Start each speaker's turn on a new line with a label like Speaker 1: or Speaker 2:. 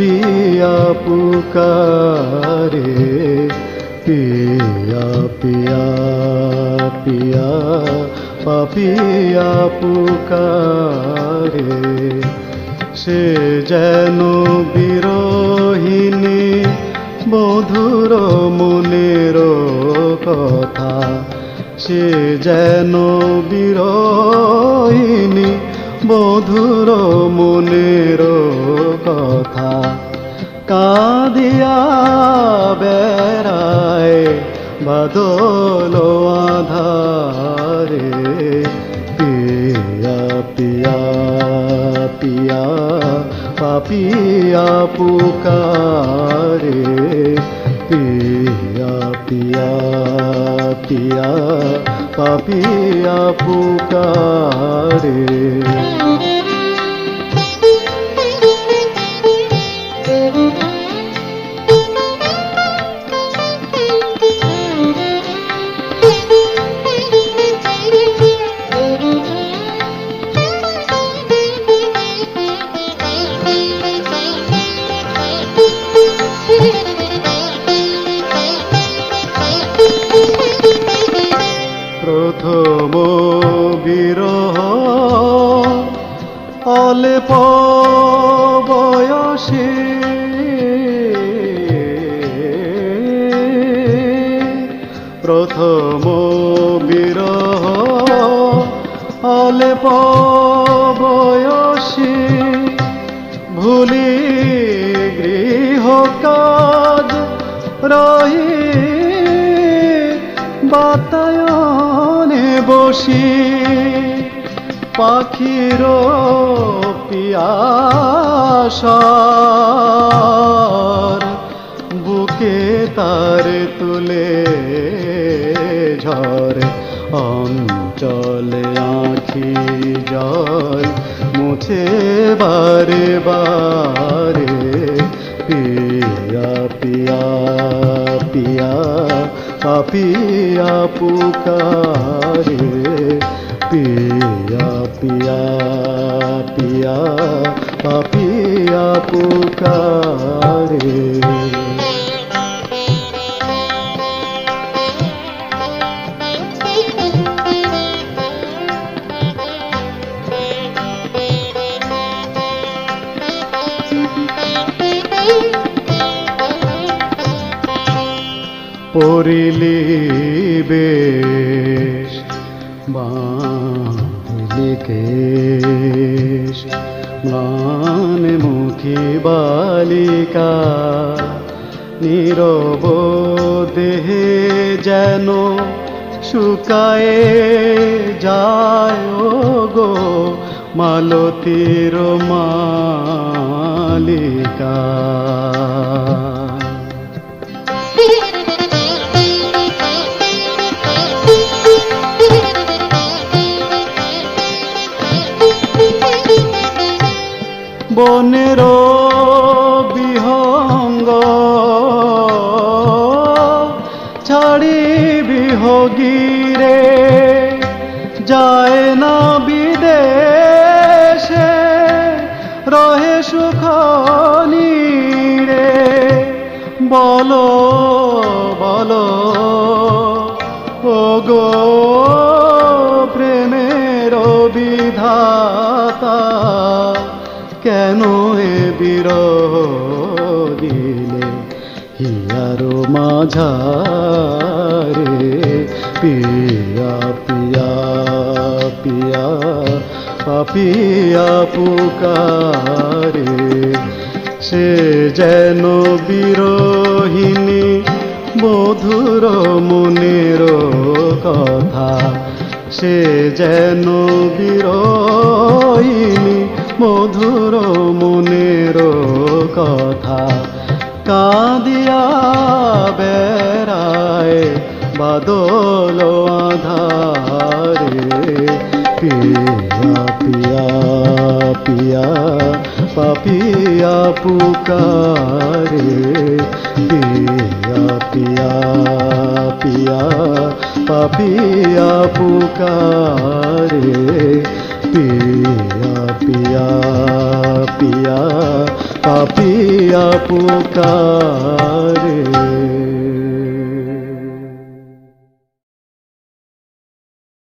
Speaker 1: পাপিয়া পুকারে পিয়া পিয়া পিয়া পাপিয়া পুকারে সে যেন বিরোহিণী মধুর মনের কথা সে যেন বিরোহিণী মধুর মনের কথা কাঁদিয়া বেড়ায় বাদল আধারে। পিয়া পিয়া পিয়া পাপিয়া পুকারে। পিয়া পিয়া পিয়া পাপিয়া পুকারে। প্রথম বিরহ। অল্প বয়সে প্রথম বিরহ। অল্প বাতায়নে বসি পাখির পিয়াসার বুকে তার তুলে ঝরে, অঞ্চলে আখি জল মুছে বারে বারে, পিয়া পিয়া পাপিয়া পুকারে পিয়া পিয়া পিয়া পিয়া পুকারে পরিলি বেশ, বাঁধলি কেশ। ম্লান মুখী বালিকা, নীরব দেহে যেন শুকায়ে যায় গো মালতীর মালিকা। বনের বিহঙ্গ ছাড়ি বিহগিরে, যায় না বিদেশে, রহে সুখ রে বলো বলো ও গো প্রেমের বিধাতা কেন এ বিরহ দিলে হিয়ার মাঝারে পিয়া পিয়া পিয়া, পাপিয়া পুকারে সে যেন বিরোহিণী মধুর মনের কথা, সে যেন বিরোহিণী মধুর মনের কথা কাঁদিয়া বেড়ায় বাদল আধারে। পিয়া পিয়া পিয়া পাপিয়া পুকারে। পিয়া পিয়া পিয়া পাপিয়া পুকারে। पिया পিয়া পিয়া পিয়া পুকারে।